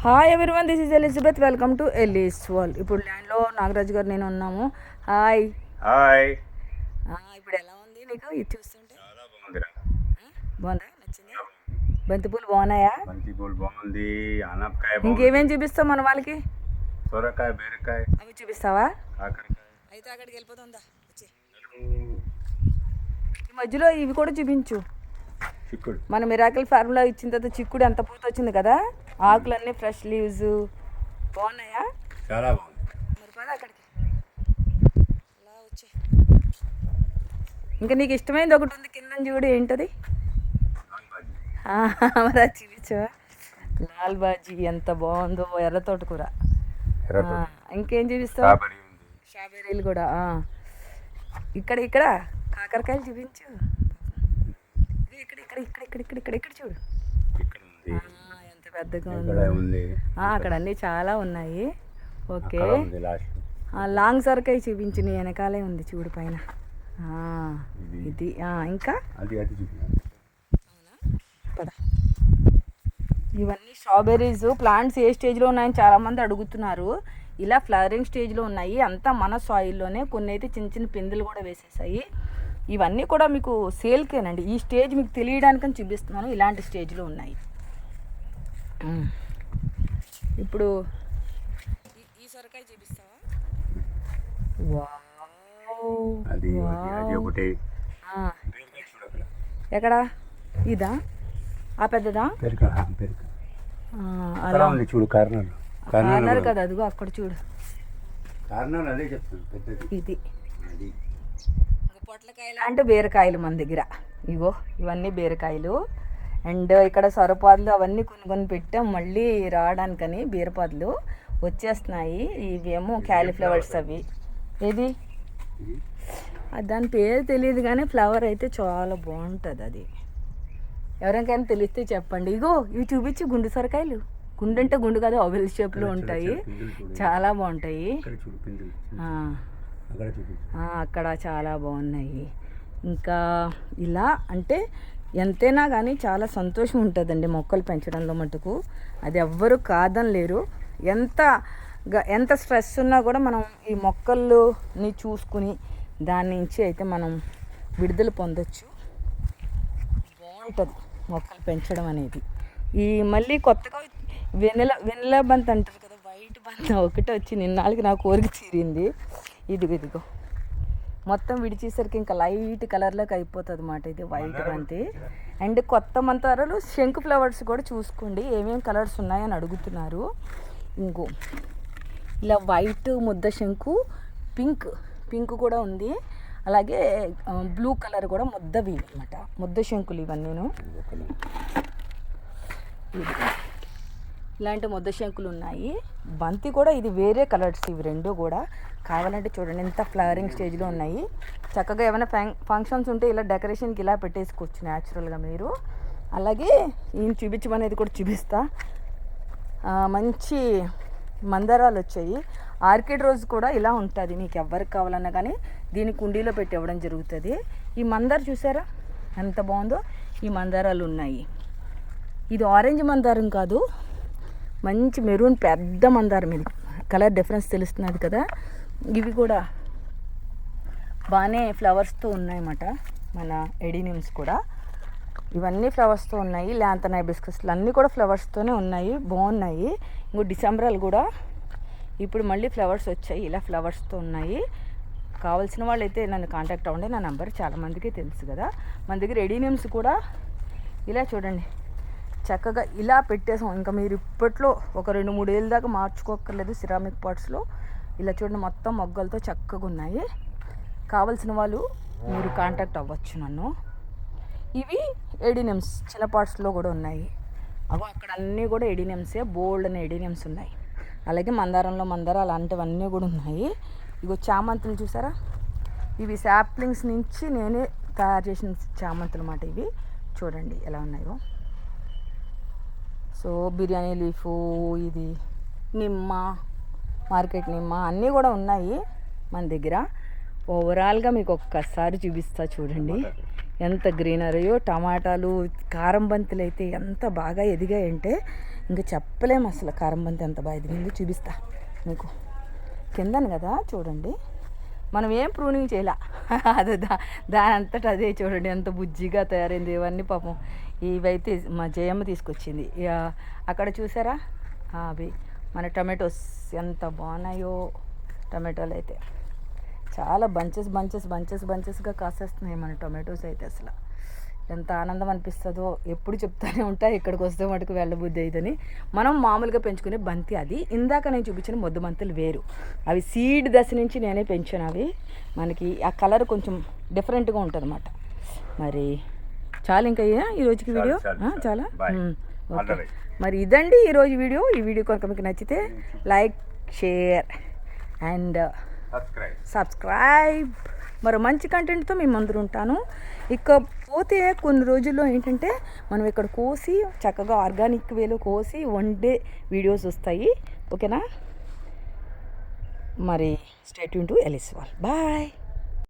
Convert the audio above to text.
Hi everyone this is Elizabeth welcome to Ellie's world ఇప్పుడు ల్యాండ్లో నాగరాజు గారు నేను ఉన్నాము. హాయ్ హాయ్ ఆ, ఇప్పుడు ఎలా ఉంది నీకు? ఇది చూస్తుంటే? బాగుందా? నచ్చింది? బంతిపూలు బాగున్నాయా? బంతి పూలు బాగుంది. ఆనపకాయ బాగుంది. ఇంకేమేం చూపిస్తావు మన వాళ్ళకి? సొరకాయ బీరకాయ. అవి చూపిస్తావా? కాకరకాయ. అయితే అక్కడికి వెళ్ళిపోతుందా ఈ మధ్యలో ఇవి కూడా చూపించు. చిక్కుడు. మన మిరాకిల్ ఫార్ములా ఇచ్చిన తర్వాత చిక్కుడు ఎంత పూత వచ్చింది కదా? ఆకులన్నీ ఫ్రెష్ లీవ్స్. బాగున్నాయా? చాలా బాగుంది మరి పద అక్కడికి. అలా వచ్చే. ఇంకా నీకు ఇష్టమైనది ఒకటి ఉంది కింద చూడు ఏంటది? లాల్ బాజీ. ఆ, మరి అది చూపించవా లాల్ బాజీ ఎంత బాగుందో ఎర్ర తోటకూర. ఇంకేం చూపిస్తావు? స్ట్రాబెర్రీలు కూడా. ఇక్కడ ఇక్కడ కాకరకాయలు చూపించు. ఇక్కడ ఇక్కడ ఇక్కడ ఇక్కడ ఇక్కడ ఇక్కడ ఇక్కడ చూడు పెద్దగా ఉందో. అక్కడ అన్నీ చాలా ఉన్నాయి. ఓకే. లాంగ్ సర్కై చూపించు నీ వెనకాలే ఉంది చూడు పైన. ఇది. ఇంకా? పద. ఇవన్నీ స్ట్రాబెర్రీస్ ప్లాంట్స్ ఏ స్టేజ్లో ఉన్నాయని చాలామంది అడుగుతున్నారు. ఇలా ఫ్లవరింగ్ స్టేజ్లో ఉన్నాయి. అంతా మన సాయిల్లోనే కొన్ని అయితే చిన్న చిన్న పిందెలు కూడా వేసేసాయి. ఇవన్నీ కూడా మీకు సేల్కేనండి. ఈ స్టేజ్ మీకు తెలియడానికని చూపిస్తున్నాను. ఇలాంటి స్టేజ్లో ఉన్నాయి. ఇప్పుడు ఈ- సొరకాయ చూపిస్తావా? వావ్. అది అది ఒకటి. ఎక్కడ? ఇదా? ఆ పెద్దదా? అలా. ఉంది చూడు కార్నర్ కార్నర్ కార్నర్ కదా అదిగో అక్కడ చూడు. కార్నర్ అదే చెప్తాను పెద్దది. ఇది. అది. పొట్లకాయలు? అంటే బీరకాయలు మన దగ్గర. ఇగో ఇవన్నీ బీరకాయలు. అండ్ ఇక్కడ సొరపాదులు అవన్నీ కొన్ని పెట్టాం. మళ్ళీ రావడానికని బీరపాదులు వచ్చేస్తున్నాయి. ఇవేమో క్యాలీఫ్లవర్స్ అవి. ఏది? దాని పేరు తెలియదు కానీ ఫ్లవర్ అయితే చాలా బాగుంటుంది అది. ఎవరికైనా తెలిస్తే చెప్పండి. ఇగో ఇవి చూపించి గుండు సొరకాయలు. గుండు అంటే గుండు కాదు ఓవెల్ షేప్లో ఉంటాయి. చాలా బాగుంటాయి. అక్కడ చాలా బాగున్నాయి. ఇంకా ఇలా అంటే ఎంతైనా కానీ చాలా సంతోషం ఉంటుందండి మొక్కలు పెంచడంలో మటుకు. అది ఎవ్వరు కాదని లేరు. ఎంత ఎంత స్ట్రెస్ ఉన్నా కూడా మనం ఈ మొక్కల్ని చూసుకుని దాని నుంచి అయితే మనం విడుదల పొందొచ్చు. బాగుంటుంది మొక్కలు పెంచడం అనేది. ఈ మళ్ళీ కొత్తగా వెనెల వెనెల బంత్ అంటారు కదా వైట్ బంత్ ఒకటి వచ్చి నిన్నాళ్ళకి నా కోరిక తీరింది. ఇదిగో ఇదిగో. మొత్తం విడిచేసరికి ఇంకా లైట్ కలర్లోకి అయిపోతుంది అన్నమాట ఇది వైట్ బంతి. అండ్ కొత్త మంతారాలు శంకు ఫ్లవర్స్ కూడా చూసుకోండి. ఏమేమి కలర్స్ ఉన్నాయని అడుగుతున్నారు. ఇంకో ఇలా వైట్ ముద్ద శంకు పింక్ పింక్ కూడా ఉంది. అలాగే బ్లూ కలర్ కూడా ముద్దవి అనమాట ముద్ద శంకులు ఇవన్నీను. ఇది. ఇలాంటి ముద్ద శంకులు ఉన్నాయి. బంతి కూడా ఇది వేరే కలర్స్ ఇవి రెండు కూడా. కావాలంటే చూడండి ఎంత ఫ్లవరింగ్ స్టేజ్లో ఉన్నాయి. చక్కగా ఏమైనా ఫంక్షన్స్ ఉంటే ఇలా డెకరేషన్కి ఇలా పెట్టేసుకోవచ్చు న్యాచురల్గా మీరు. అలాగే ఈయన చూపించమనేది కూడా చూపిస్తా. మంచి మందారాలు వచ్చాయి. ఆర్కిడ్ రోజ్ కూడా ఇలా ఉంటుంది. మీకు ఎవరికి కావాలన్నా కానీ దీన్ని కుండీలో పెట్టి ఇవ్వడం జరుగుతుంది. ఈ మందార చూసారా? ఎంత బాగుందో. ఈ మందారాలు ఉన్నాయి. ఇది ఆరెంజ్ మందారం కాదు. మంచి మెరూన్ పెద్ద మందారం ఇది. కలర్ డిఫరెన్స్ తెలుస్తున్నది కదా. ఇవి కూడా బాగానే ఫ్లవర్స్తో ఉన్నాయన్నమాట. మన ఎడినిమ్స్ కూడా. ఇవన్నీ ఫ్లవర్స్తో ఉన్నాయి. ల్యాంతన్ హైబిస్కస్లు అన్నీ కూడా ఫ్లవర్స్తోనే ఉన్నాయి. బాగున్నాయి. ఇంకో డిసెంబరాలు కూడా ఇప్పుడు మళ్ళీ ఫ్లవర్స్ వచ్చాయి. ఇలా ఫ్లవర్స్తో ఉన్నాయి. కావాల్సిన వాళ్ళైతే నన్ను కాంటాక్ట్ అవ్వండి. నా నెంబర్ చాలామందికి తెలుసు కదా. మన దగ్గర ఎడినిమ్స్ కూడా ఇలా చూడండి. చక్కగా ఇలా పెట్టేసాం. ఇంకా మీరు ఇప్పట్లో ఒక రెండు మూడు ఏళ్ళ దాకా మార్చుకోక్కర్లేదు సిరామిక్ పాట్స్లో. ఇలా చూడండి మొత్తం మొగ్గలతో చక్కగా ఉన్నాయి. కావలసిన వాళ్ళు మీరు కాంటాక్ట్ అవ్వచ్చు నన్ను. ఇవి ఎడినిమ్స్ చిన్న పార్ట్స్లో కూడా ఉన్నాయి. అగో అక్కడ అన్నీ కూడా ఎడినిమ్సే బోల్డ్ అనే ఎడినిమ్స్ ఉన్నాయి. అలాగే మందారంలో మందార అలాంటివన్నీ కూడా ఉన్నాయి. ఇగో చామంతులు చూసారా? ఇవి శాప్లింగ్స్ నుంచి నేనే తయారు చేసిన చామంతులు అన్నమాట ఇవి. చూడండి ఎలా ఉన్నాయో. సో బిర్యానీ లీఫ్ ఇది నిమ్మ మార్కెట్ నిమ్మ అన్నీ కూడా ఉన్నాయి మన దగ్గర. ఓవరాల్గా మీకు ఒక్కసారి చూపిస్తా చూడండి. ఎంత గ్రీనరీయో టమాటాలు కారం బంతులు అయితే ఎంత బాగా ఎదిగాయంటే ఇంకా చెప్పలేము అసలు కారం బంతి ఎంత బాగా ఎదిగిందో చూపిస్తా మీకు. కిందను కదా చూడండి. మనం ఏం ప్రూనింగ్ చేయలే? అది దా దాని అంతటా అదే చూడండి ఎంత బుజ్జిగా తయారైంది ఇవన్నీ పాపం. ఇవైతే మా జయమ్మ తీసుకొచ్చింది. ఇక అక్కడ చూసారా? అవి మన టమాటోస్ ఎంత బాగున్నాయో టమాటోలు అయితే చాలా బంచెస్ బంచెస్ బంచెస్ బంచెస్గా కాసేస్తున్నాయి మన టొమాటోస్ అయితే అసలు. ఎంత ఆనందం అనిపిస్తుందో ఎప్పుడు చెప్తానే ఉంటా ఇక్కడికి వస్తే మటుకు వెళ్ళబుద్ధి అవుతుంది మనం మామూలుగా పెంచుకునే బంతి అది. ఇందాక నేను చూపించిన మొద్దు బంతులు వేరు. అవి సీడ్ దశ నుంచి నేనే పెంచాను అవి. మనకి ఆ కలర్ కొంచెం డిఫరెంట్గా ఉంటుంది అన్నమాట మరి చాలా ఇంకా అయ్యా ఈ రోజుకి వీడియో? చాలు, ఓకే. మరి ఇదండి ఈరోజు వీడియో. ఈ వీడియో కనుక మీకు నచ్చితే లైక్ షేర్ అండ్ సబ్స్క్రైబ్. మరో మంచి కంటెంట్తో మేము అందరూ ఉంటాను. ఇకపోతే కొన్ని రోజుల్లో ఏంటంటే మనం ఇక్కడ కోసి చక్కగా ఆర్గానిక్ వేలో కోసి వండే వీడియోస్ వస్తాయి. ఓకేనా? మరి state to Ellie's world bye.